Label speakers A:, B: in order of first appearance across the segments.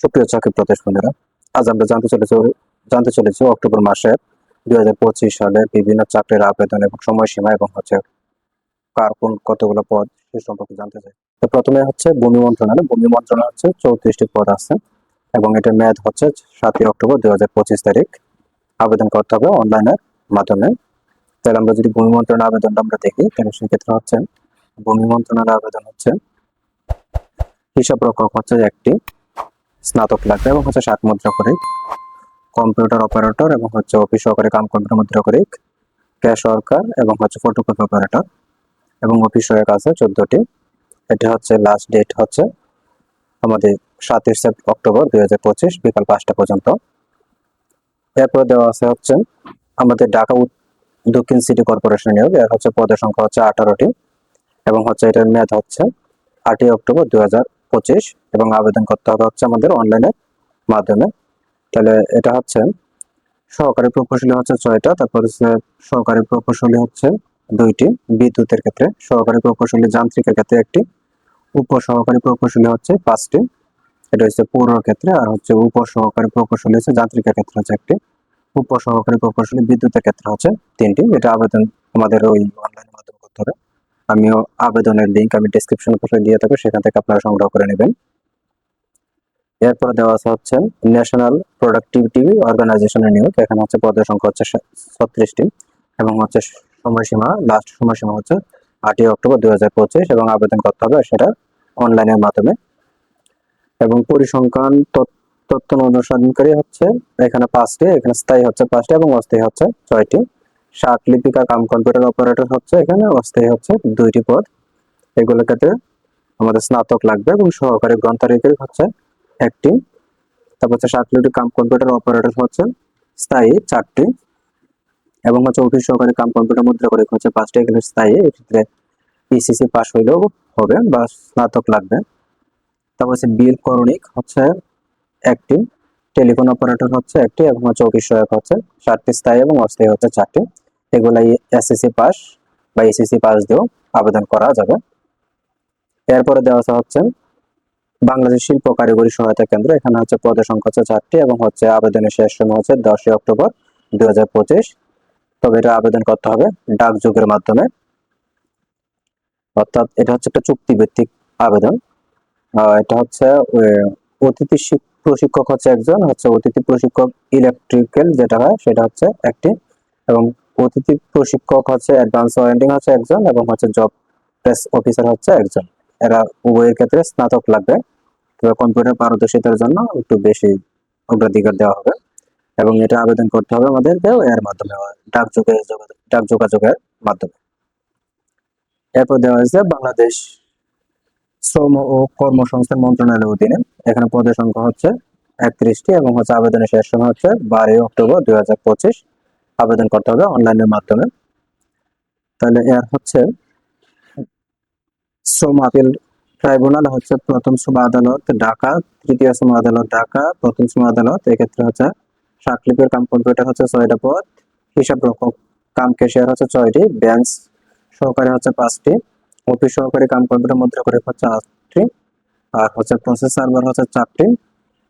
A: সুপ্রিয় চাকরি প্রতিষ্ঠানেরা আজ আমরা জানতে চলেছি জানতে চলেছি অক্টোবর মাসের দুই হাজার পঁচিশ সালের বিভিন্ন চাকরির আবেদন এবং সময়সীমা এবং হচ্ছে কার কোন কতগুলো পদ সে সম্পর্কে জানতে চাই। তো প্রথমে হচ্ছে ভূমি মন্ত্রণালয়। ভূমি মন্ত্রণালয় হচ্ছে চৌত্রিশটি পদ আছে এবং এটার মেয়াদ হচ্ছে সাতই অক্টোবর দুই হাজার পঁচিশ তারিখ। আবেদন করতে হবে অনলাইনের মাধ্যমে। তাহলে আমরা যদি ভূমি মন্ত্রণালয় আবেদনটা আমরা দেখি, তাহলে সেক্ষেত্রে হচ্ছে ভূমি মন্ত্রণালয় আবেদন হচ্ছে হিসাব রক্ষক হচ্ছে একটি। স্নাতক লাগবে এবং হচ্ছে ষাট মুদ্রা করে কম্পিউটার অপারেটর এবং হচ্ছে অফিস সহকারী কাম কম্পিউটার মুদ্রা করে ক্যাশ ওয়ার্কার এবং হচ্ছে ফটোকপি অপারেটর এবং অফিস সহায়ক আছে চোদ্দটি। এটা হচ্ছে লাস্ট ডেট হচ্ছে আমাদের সাতাশ অক্টোবর দুই হাজার পঁচিশ বিকাল পাঁচটা পর্যন্ত। এরপর দেওয়া আছে হচ্ছে আমাদের ঢাকা দক্ষিণ সিটি কর্পোরেশন নিয়োগ। এর হচ্ছে পদের সংখ্যা হচ্ছে আঠারোটি এবং হচ্ছে এটার মেয়াদ হচ্ছে আটই অক্টোবর দুই হাজার পঁচিশ এবং আবেদন করতে হবে হচ্ছে আমাদের অনলাইনের মাধ্যমে। তাহলে এটা হচ্ছে সহকারী প্রকৌশলী হচ্ছে ছয়টা, তারপর হচ্ছে সহকারী প্রকৌশলী হচ্ছে দুইটি, বিদ্যুতের ক্ষেত্রে সহকারী প্রকৌশলী, যান্ত্রিকের ক্ষেত্রে একটি উপ সহকারী প্রকৌশলী হচ্ছে পাঁচটি। এটা হচ্ছে পৌর ক্ষেত্রে আর হচ্ছে উপ সহকারী প্রকৌশলী হচ্ছে যান্ত্রিকের ক্ষেত্রে হচ্ছে একটি উপ সহকারী প্রকৌশলী বিদ্যুতের ক্ষেত্রে হচ্ছে তিনটি। এটা আবেদন আমাদের ওই অনলাইনের মাধ্যমে করতে হবে। আমিও আবেদনের লিঙ্ক আমি ডিসক্রিপশন বক্সে দিয়ে থাকব, সেখান থেকে আপনারা সংগ্রহ করে নেবেন। এরপরে দেওয়া আছে হচ্ছে ন্যাশনাল প্রোডাক্টিভিটি অর্গানাইজেশনের নিয়োগ, এখানে হচ্ছে পদের সংখ্যা হচ্ছে ছত্রিশটি এবং হচ্ছে সময়সীমা লাস্ট সময়সীমা হচ্ছে আটই অক্টোবর দুই হাজার পঁচিশ এবং আবেদন করতে হবে সেটা অনলাইনের মাধ্যমে। এবং পরিসংখ্যান তথ্য অনুসন্ধানকারী হচ্ছে এখানে পাঁচটি, এখানে স্থায়ী হচ্ছে পাঁচটি এবং অস্থায়ী হচ্ছে ছয়টি। ষাট লিপিকা কাম কম্পিউটার অপারেটর হচ্ছে এখানে, অস্থায়ী হচ্ছে দুইটি পদ। এগুলোর ক্ষেত্রে আমাদের স্নাতক লাগবে এবং সহকারী গ্রন্থারিকারী হচ্ছে একটি তারপর হচ্ছে ষাট লিপি কাম কম্পিউটার অপারেটর হচ্ছে স্থায়ী চারটি। এবং হচ্ছে অফিস সহকারী কাম কম্পিউটার মুদ্রা করে হচ্ছে পাঁচটি। এগুলো স্থায়ী এক্ষেত্রে পিসিসি পাস হইলেও হবে বা স্নাতক লাগবে। তারপর হচ্ছে বিল করণিক হচ্ছে একটি। টেলিফোন অপারেটর হচ্ছে একটি এবং হচ্ছে অফিস সহায়ক হচ্ছে চারটি, স্থায়ী এবং অস্থায়ী হচ্ছে চারটি। এগুলাই এসএসসি পাস বা এসএসসি পাস দিয়েও আবেদন করা যাবে। এরপরে দেওয়া হচ্ছে বাংলাদেশ শিল্প কারিগরি সহায়তা কেন্দ্র। এখানে হচ্ছে পদের সংখ্যা হচ্ছে চারটি এবং হচ্ছে আবেদনের শেষ সময় হচ্ছে দশই অক্টোবর দুই হাজার পঁচিশ। তবে এটা আবেদন করতে হবে ডাক যুগের মাধ্যমে। অর্থাৎ এটা হচ্ছে একটা চুক্তিভিত্তিক আবেদন। এটা হচ্ছে অতিথি শিক- প্রশিক্ষক হচ্ছে একজন, হচ্ছে অতিথি প্রশিক্ষক ইলেকট্রিক্যাল যেটা হয় সেটা হচ্ছে একটি এবং অতিথি প্রশিক্ষক হচ্ছে অ্যাডভান্স ওয়ারেন্টিং হচ্ছে একজন এবং হচ্ছে জব প্রেস অফিসার হচ্ছে একজন। এরা উভয়ের ক্ষেত্রে স্নাতক লাগবে। তবে কম্পিউটার পারদর্শিতার জন্য একটু বেশি অগ্রাধিকার দেওয়া হবে এবং এটা আবেদন করতে হবে আমাদের এর মাধ্যমে, ডাক যোগে ডাক যোগাযোগের মাধ্যমে। এরপর দেওয়া হয়েছে বাংলাদেশ শ্রম ও কর্মসংস্থান মন্ত্রণালয়ের অধীনে। এখানে পদের সংখ্যা হচ্ছে একত্রিশটি এবং হচ্ছে আবেদনের শেষ সময় হচ্ছে বারোই অক্টোবর দুই হাজার পঁচিশ। আবেদন করতে হবে অনলাইনের মাধ্যমে। তাহলে এর হচ্ছে শ্রম আপিল ট্রাইব্যুনাল হচ্ছে প্রথম শ্রম আদালত ঢাকা, তৃতীয় শ্রম আদালত ঢাকা, প্রথম শ্রম আদালত, এক্ষেত্রে হচ্ছে সাতলিপির কাম কম্পিউটার হচ্ছে ছয়টা পদ। হিসাব রক্ষক কাম ক্যাশিয়ার হচ্ছে ছয়টি ব্যাংক সহকারী হচ্ছে পাঁচটি অফিস সহকারী কাম কম্পিউটার মুদ্রা করে হচ্ছে আটটি, আর হচ্ছে প্রসেস সার্ভার হচ্ছে চারটি,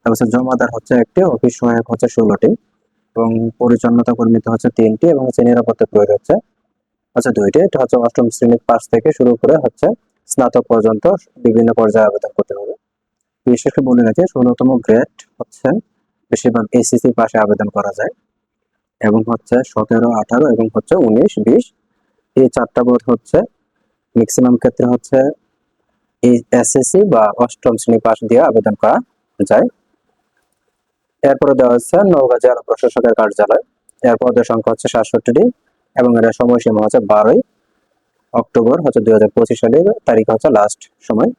A: তারপর জমাদার হচ্ছে একটি অফিস সহায়ক হচ্ছে ষোলোটি। এবং পরিচ্ছন্নতা কর্মীতে হচ্ছে তিনটি এবং হচ্ছে নিরাপত্তা প্রহরী হচ্ছে। হচ্ছে দুইটি। এটা হচ্ছে অষ্টম শ্রেণির পাস থেকে শুরু করে হচ্ছে স্নাতক পর্যন্ত বিভিন্ন পর্যায়ে আবেদন করতে হবে। বিশেষ করে বলে রাখি, ষোলোতম গ্রেড হচ্ছে বেশিরভাগ এসিসি পাশে আবেদন করা যায় এবং হচ্ছে সতেরো, আঠারো এবং হচ্ছে উনিশ, বিশ। এই চারটা বোর্ড হচ্ছে ম্যাক্সিমাম ক্ষেত্রে হচ্ছে এই এসএসসি বা অষ্টম শ্রেণি পাশ দিয়ে আবেদন করা যায়। এরপরে দেওয়া হচ্ছে নওগাঁ জেলা প্রশাসকের কার্যালয়। এর পদের সংখ্যা হচ্ছে সাতষট্টিটি এবং এর সময়সীমা হচ্ছে বারোই অক্টোবর হচ্ছে দুই হাজার পঁচিশ সালের তারিখ হচ্ছে লাস্ট সময়।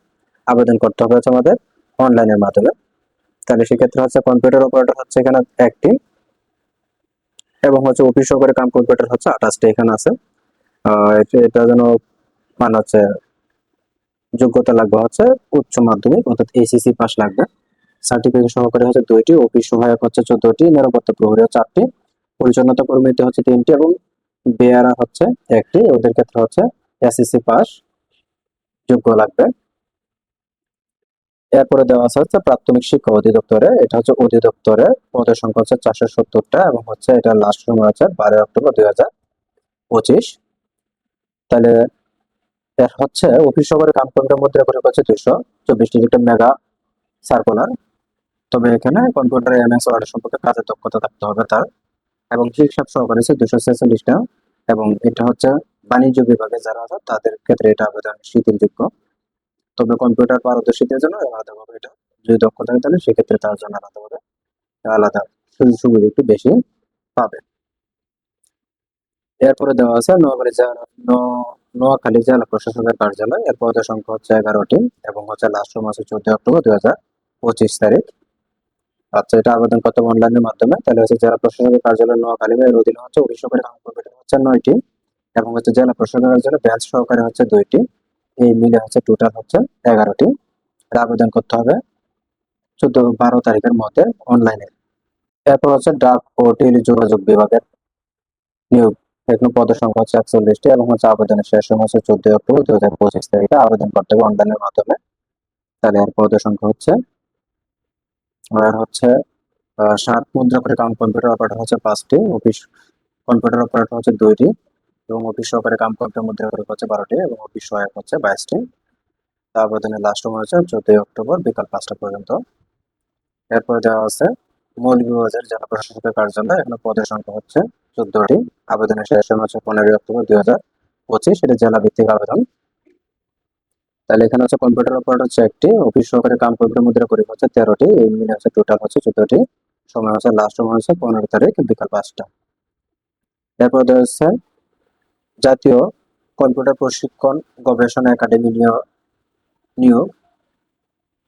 A: আবেদন করতে হবে হচ্ছে আমাদের অনলাইনের মাধ্যমে। তাহলে সেক্ষেত্রে হচ্ছে কম্পিউটার অপারেটর হচ্ছে এখানে একটি এবং হচ্ছে অফিস সহকারী কাম কম্পিউটার হচ্ছে আঠাশটি এখানে আছে। এটা যেন মানে হচ্ছে যোগ্যতা লাগবে হচ্ছে উচ্চ মাধ্যমিক অর্থাৎ এসিসি পাস লাগবে। সার্টিফিকেট সহকারী হচ্ছে দুইটি, অফিস সহায়ক হচ্ছে চোদ্দটি, নিরাপত্তা প্রহরী চারটি পরিচ্ছন্নতা কর্মীতে হচ্ছে তিনটি এবং বেয়ারা হচ্ছে একটি। ওদের ক্ষেত্রে হচ্ছে এসএসসি পাস যোগ্য লাগবে। এরপরে দেওয়া আছে হচ্ছে প্রাথমিক শিক্ষা অধিদপ্তরে। এটা হচ্ছে অধিদপ্তরে পদের সংখ্যা হচ্ছে চারশো সত্তরটা এবং হচ্ছে এটা লাস্ট সময় হচ্ছে বারোই অক্টোবর দুই হাজার পঁচিশ। তাহলে এর হচ্ছে অফিস সবার কাম কম্পিউটার মুদ্রা করে হচ্ছে দুইশো চব্বিশ ডিজিটের মেগা সার্কুলার তবে এখানে কম্পিউটার এম এস ওয়ার্ড সম্পর্কে কাজের দক্ষতা থাকতে হবে তার। এবং হিসাব সহকারী হচ্ছে দুশো ছেচল্লিশটা এবং এটা হচ্ছে বাণিজ্য বিভাগে যারা আছে, তাদের ক্ষেত্রে এটা আবেদন শিথিলযোগ্য। তবে কম্পিউটার পারদর্শীদের জন্য আলাদাভাবে এটা যদি দক্ষতা থাকে তাহলে সেক্ষেত্রে তার জন্য আলাদাভাবে আলাদা সুযোগ সুবিধা একটু বেশি পাবে। এরপরে দেওয়া আছে নোয়াখালী নোয়াখালী জেলা প্রশাসনের কার্যালয়। এর পদের সংখ্যা হচ্ছে এগারোটি এবং হচ্ছে লাস্ট হচ্ছে চোদ্দ অক্টোবর দুই হাজার পঁচিশ তারিখ। আচ্ছা এটা আবেদন করতে হবে অনলাইনের মাধ্যমে। তাহলে হচ্ছে জেলা প্রশাসকের কার্যালয় নোয়াখালী এর অধীনে হচ্ছে অফিস কাম কম্পিউটার হচ্ছে নয়টি এবং হচ্ছে জেলা প্রশাসকের কার্যালয় ব্যাঞ্চ সহকারে হচ্ছে দুইটি। এই মিলে হচ্ছে টোটাল হচ্ছে এগারোটি। আবেদন করতে হবে চোদ্দ বারো তারিখের মধ্যে অনলাইনে এরপর হচ্ছে ডাক ও টেলি যোগাযোগ বিভাগের নিয়োগ। এখানে পদের সংখ্যা হচ্ছে একচল্লিশটি এবং হচ্ছে আবেদনের শেষ সময় হচ্ছে চোদ্দই অক্টোবর দু হাজার পঁচিশ তারিখে। আবেদন করতে হবে অনলাইনের মাধ্যমে। তাহলে এর পদের সংখ্যা হচ্ছে আর হচ্ছে ষাট মুদ্রা করে কাম কম্পিউটার অপারেটর হচ্ছে পাঁচটি অফিস কম্পিউটার অপারেটর হচ্ছে দুইটি এবং অফিস সহকারে কাম কম্পিউটার মুদ্রা হচ্ছে বারোটি এবং অফিস সহায়ক হচ্ছে বাইশটি। তা আবেদনের লাস্ট সময় হচ্ছে চোদ্দই অক্টোবর বিকাল পাঁচটা পর্যন্ত। এরপরে দেওয়া আছে মৌলভীবাজার জেলা প্রশাসকের কার্যালয়, এখানে পদের সংখ্যা হচ্ছে চোদ্দটি। আবেদনের শেষ সময় হচ্ছে পনেরোই অক্টোবর দুই হাজার পঁচিশ, এটা জেলা ভিত্তিক আবেদন। তাহলে এখানে হচ্ছে কম্পিউটার অপারেটর হচ্ছে একটি। অফিস সহকারে কাম কম্পিউটার মুদ্রা করে হচ্ছে তেরোটি। এই মিলে হচ্ছে টোটাল হচ্ছে চোদ্দটি। সময় হচ্ছে লাস্ট সময় হচ্ছে পনেরো তারিখ, বিকাল পাঁচটা। এরপর হচ্ছে জাতীয় কম্পিউটার প্রশিক্ষণ গবেষণা একাডেমি নিয়োগ।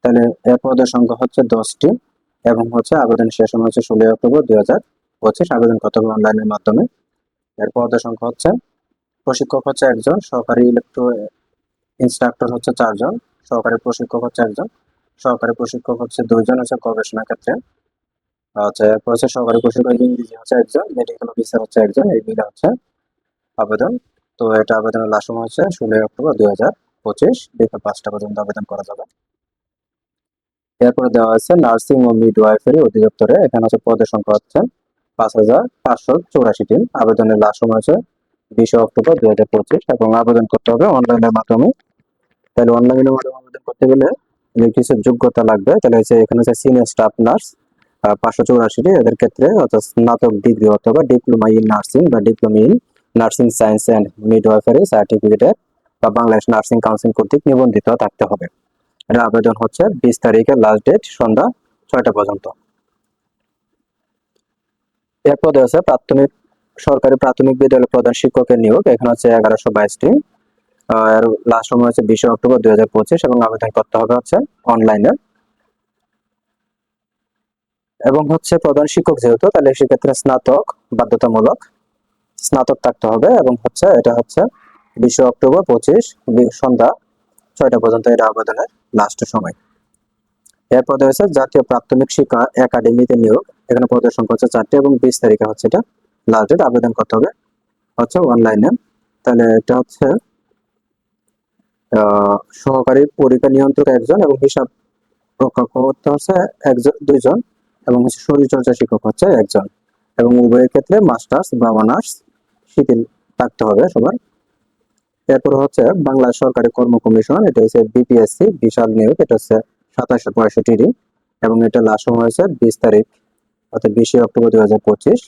A: তাহলে এর পদের সংখ্যা হচ্ছে দশটি এবং হচ্ছে আবেদন শেষ সময় হচ্ছে ষোলোই অক্টোবর দুই হাজার পঁচিশ। আবেদন হবে অনলাইনের মাধ্যমে। এর পদের সংখ্যা হচ্ছে প্রশিক্ষক হচ্ছে একজন সহকারী ইলেকট্রো ইনস্ট্রাক্টর হচ্ছে চারজন, সহকারী প্রশিক্ষক হচ্ছে একজন, সহকারী প্রশিক্ষক হচ্ছে দুইজন হচ্ছে গবেষণা ক্ষেত্রে আচ্ছা এরপর হচ্ছে সহকারী প্রশিক্ষক ইংরেজি হচ্ছে একজন মেডিকেল অফিসার হচ্ছে একজন, এই মিলে হচ্ছে আবেদন। তো এটা আবেদনের লাস্ট সময় হচ্ছে ষোলোই অক্টোবর দুই হাজার পঁচিশ, বিকাল পাঁচটা পর্যন্ত আবেদন করা যাবে। এরপরে দেওয়া আছে নার্সিং ও মিডওয়াইফারি অধিদপ্তরে, এখানে হচ্ছে পদের সংখ্যা হচ্ছে পাঁচ হাজার পাঁচশো চৌরাশিটি আবেদনের লাস্ট সময় হচ্ছে বিশে অক্টোবর দুই হাজার পঁচিশ, এবং আবেদন করতে হবে অনলাইনের মাধ্যমে তাহলে অনলাইনের মাধ্যমে আবেদন করতে গেলে কিছু যোগ্যতা লাগবে। তাহলে হচ্ছে এখানে হচ্ছে সিনিয়র স্টাফ নার্স পাঁচশো চৌরাশিটি এদের ক্ষেত্রে অর্থাৎ স্নাতক ডিগ্রি অথবা ডিপ্লোমা ইন নার্সিং বা diploma in nursing science and midwifery সার্টিফিকেটের বা বাংলাদেশ নার্সিং কাউন্সিল কর্তৃক নিবন্ধিত থাকতে হবে। এটা আবেদন হচ্ছে বিশ তারিখের লাস্ট ডেট সন্ধ্যা ছয়টা পর্যন্ত। এরপর আছে প্রাথমিক, সরকারি প্রাথমিক বিদ্যালয় প্রধান শিক্ষকের নিয়োগ, এখানে হচ্ছে এগারোশো বাইশটি লাস্ট সময় হচ্ছে বিশে অক্টোবর দুই হাজার পঁচিশ এবং আবেদন করতে হবে হচ্ছে অনলাইনে এবং হচ্ছে প্রধান শিক্ষক যেহেতু, তাহলে সেক্ষেত্রে স্নাতক বাধ্যতামূলক স্নাতক থাকতে হবে এবং হচ্ছে এটা হচ্ছে বিশে অক্টোবর পঁচিশ সন্ধ্যা ছয়টা পর্যন্ত এটা আবেদনের লাস্ট সময়। এরপর রয়েছে জাতীয় প্রাথমিক শিক্ষা একাডেমিতে নিয়োগ। এখানে পদের সংখ্যা হচ্ছে চারটি এবং বিশ তারিখে হচ্ছে এটা লাস্ট ডেট আবেদন করতে হবে হচ্ছে অনলাইনে তাহলে এটা হচ্ছে সহকারী পরীক্ষা নিয়ন্ত্রক একজন এবং হিসাব রক্ষক হচ্ছে একজন, দুইজন এবং হচ্ছে শরীরচর্চা শিক্ষক হচ্ছে একজন এবং উভয়ের ক্ষেত্রে মাস্টার্স বা অনার্স শিথিল থাকতে হবে সবার। এরপর হচ্ছে বাংলা সরকারি কর্ম কমিশন, এটা হচ্ছে বিপিএসসি, বিশাল নিয়োগ, এটা হচ্ছে সাতাশশো পঁয়ষট্টি এবং এটা লাস্ট সময় হয়েছে বিশ তারিখ, অর্থাৎ বিশে অক্টোবর দুই হাজার পঁচিশ।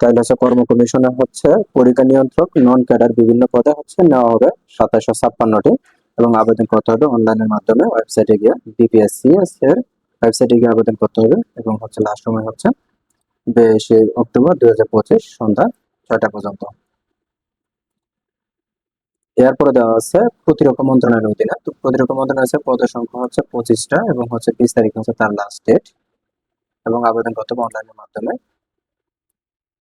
A: তাহলে হচ্ছে কর্ম কমিশনে হচ্ছে পরীক্ষা নিয়ন্ত্রক নন ক্যাডার বিভিন্ন পদে হচ্ছে, নেওয়া হবে সাতাশশো ছাপ্পান্নটি এবং আবেদন করতে হবে অনলাইনের মাধ্যমে ওয়েবসাইটে গিয়ে বিপিএসসি এর ওয়েবসাইটে গিয়ে আবেদন করতে হবে এবং হচ্ছে লাস্ট সময় হচ্ছে বিশে অক্টোবর দুই হাজার পঁচিশ সন্ধ্যা ছয়টা পর্যন্ত। এরপরে দেওয়া আছে প্রতিরক্ষা মন্ত্রণালয়ের অধীনে। তো প্রতিরক্ষা মন্ত্রণালয় আছে পদের সংখ্যা হচ্ছে পঁচিশটা এবং হচ্ছে বিশ তারিখ হচ্ছে তার লাস্ট ডেট এবং আবেদন করতে হবে অনলাইনের মাধ্যমে।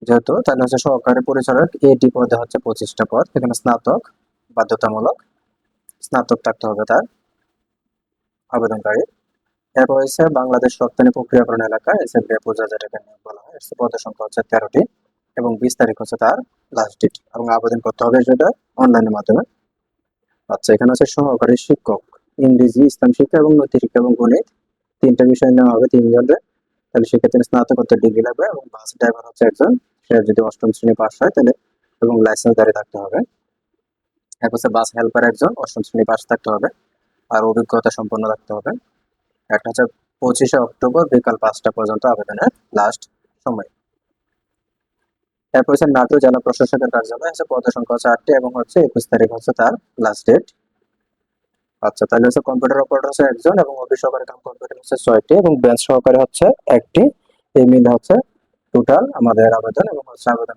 A: যেহেতু, তাহলে হচ্ছে সহকারী পরিচালক এডি পদে হচ্ছে পঁচিশটা পদ, এখানে স্নাতক, বাধ্যতামূলক, স্নাতক থাকতে হবে তার, আবেদনকারী। এরপর হচ্ছে বাংলাদেশ রপ্তানি প্রক্রিয়াকরণ এলাকা এসে পূজা যেটাকে বলা হয় পদের সংখ্যা হচ্ছে তেরোটি, এবং বিশ তারিখ হচ্ছে তার লাস্ট ডেট এবং আবেদন করতে হবে সেটা অনলাইনের মাধ্যমে। আচ্ছা এখানে হচ্ছে সহকারী শিক্ষক, ইংরেজি, ইসলাম শিক্ষা এবং নৈতিক শিক্ষা এবং গণিত। তিনটা বিষয় নেওয়া হবে তিনজনের তাহলে সেক্ষেত্রে স্নাতকোত্তর ডিগ্রি লাগবে এবং বাস ড্রাইভার হচ্ছে একজন। সে যদি অষ্টম শ্রেণি পাস হয়, তাহলে এবং লাইসেন্স দাঁড়িয়ে থাকতে হবে। এক হচ্ছে বাস হেল্পার একজন, অষ্টম শ্রেণি পাস থাকতে হবে। আর অভিজ্ঞতা সম্পন্ন থাকতে হবে। একটা হচ্ছে পঁচিশে অক্টোবর বিকাল পাঁচটা পর্যন্ত আবেদনের লাস্ট সময়। এরপর হচ্ছে নাটোর জেলা প্রশাসকের কার্যালয়, হচ্ছে পদ সংখ্যা হচ্ছে আটটি এবং হচ্ছে একুশ তারিখ হচ্ছে তার লাস্ট ডেট আচ্ছা তাহলে হচ্ছে কম্পিউটার অপারেটর হচ্ছে একজন এবং অফিস সহকারী কাম কম্পিউটার হচ্ছে ছয়টি এবং বেঞ্চ সহকারে হচ্ছে একটি। এই মিলে হচ্ছে টোটাল আমাদের আবেদন এবং হচ্ছে আবেদন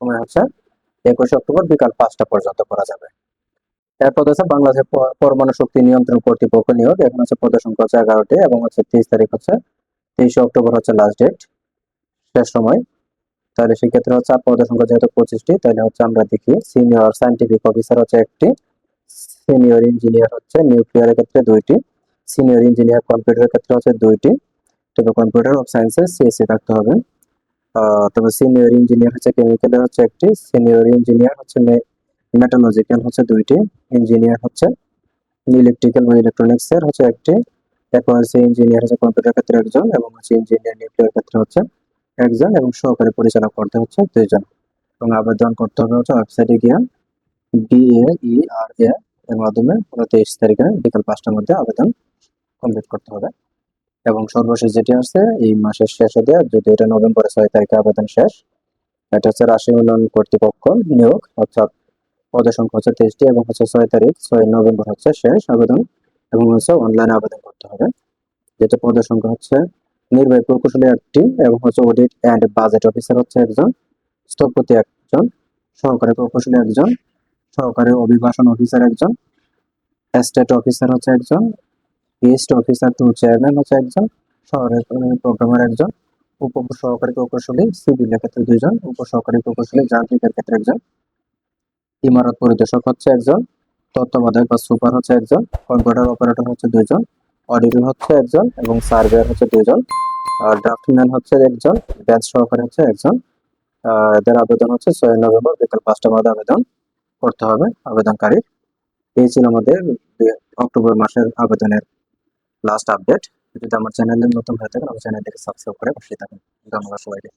A: সময় হচ্ছে একুশে অক্টোবর বিকাল পাঁচটা পর্যন্ত করা যাবে। এরপর হচ্ছে বাংলাদেশের পরমাণু শক্তি নিয়ন্ত্রণ কর্তৃপক্ষ নিয়োগ। এখানে হচ্ছে সংখ্যা হচ্ছে এগারোটি এবং হচ্ছে তেইশ তারিখ হচ্ছে তেইশে অক্টোবর হচ্ছে লাস্ট ডেট শেষ সময়। তাহলে সেক্ষেত্রে হচ্ছে পদের সংখ্যা যেহেতু পঁচিশটি, তাহলে হচ্ছে আমরা দেখি সিনিয়র সায়েন্টিফিক অফিসার হচ্ছে একটি সিনিয়র ইঞ্জিনিয়ার হচ্ছে নিউক্লিয়ারের ক্ষেত্রে দুইটি সিনিয়র ইঞ্জিনিয়ার কম্পিউটারের ক্ষেত্রে হচ্ছে দুইটি। তবে কম্পিউটার অফ সায়েন্সেস সিএসসি থাকতে হবে। তবে সিনিয়র ইঞ্জিনিয়ার হচ্ছে কেমিক্যালের হচ্ছে একটি সিনিয়র ইঞ্জিনিয়ার হচ্ছে মেটালজিক্যাল হচ্ছে দুইটি ইঞ্জিনিয়ার হচ্ছে ইলেকট্রিক্যাল বা ইলেকট্রনিক্স এর হচ্ছে একটি। এরপর হচ্ছে ইঞ্জিনিয়ার হচ্ছে কম্পিউটার ক্ষেত্রে একজন এবং হচ্ছে ইঞ্জিনিয়ার নিউক্লিয়ার ক্ষেত্রে হচ্ছে একজন এবং সহকারী পরিচালক করতে হচ্ছে দুইজন। এবং আবেদন করতে হবে হচ্ছে ওয়েবসাইটে গিয়ে বিএ আর এ এর মাধ্যমে পুরো তেইশ তারিখে বিকাল পাঁচটার মধ্যে আবেদন কমপ্লিট করতে হবে। এবং সর্বশেষ যেটি আছে, এই মাসের শেষে দিয়ে, যদি এটা নভেম্বরের ছয় তারিখে আবেদন শেষ, এটা হচ্ছে রাশি উন্নয়ন কর্তৃপক্ষ নিয়োগ, অর্থাৎ পদের সংখ্যা হচ্ছে তেইশটি এবং হচ্ছে ছয় তারিখ, ছয় নভেম্বর হচ্ছে শেষ আবেদন এবং হচ্ছে অনলাইনে আবেদন করতে হবে। যেটা পদের সংখ্যা হচ্ছে নির্বাহী প্রকৌশলী একটি এবং হচ্ছে অডিট অ্যান্ড বাজেট অফিসার হচ্ছে একজন, স্থপতি একজন, সহকারী প্রকৌশলী একজন সহকারী অভিবাসন অফিসার একজন এস্টেট অফিসার হচ্ছে একজন ইস্ট অফিসার টু চেয়ারম্যান হচ্ছে একজন, শহরের প্রোগ্রামার একজন উপ সহকারী প্রকৌশলী সিভিলের ক্ষেত্রে দুইজন উপ সহকারী প্রকৌশলী, যান্ত্রিকের ক্ষেত্রে একজন, ইমারত পরিদর্শক হচ্ছে একজন, তত্ত্বাবধায়ক বা সুপার হচ্ছে একজন, কম্পিউটার অপারেটর হচ্ছে দুইজন অডিটর হচ্ছে একজন এবং সার্ভেয়ার হচ্ছে দুইজন, আর ড্রাফটম্যান হচ্ছে একজন ব্যাচ সহকারী হচ্ছে একজন এদের আবেদন হচ্ছে ছয় নভেম্বর বিকাল পাঁচটার মধ্যে আবেদন। করতে হবে আবেদনকারীর। এই ছিল আমাদের অক্টোবর মাসের আবেদনের লাস্ট আপডেট যদি আমার চ্যানেলে নতুন হয়ে থাকেন, আমার চ্যানেলটিকে সাবস্ক্রাইব করে বসে থাকেন। ধন্যবাদ সবাইকে।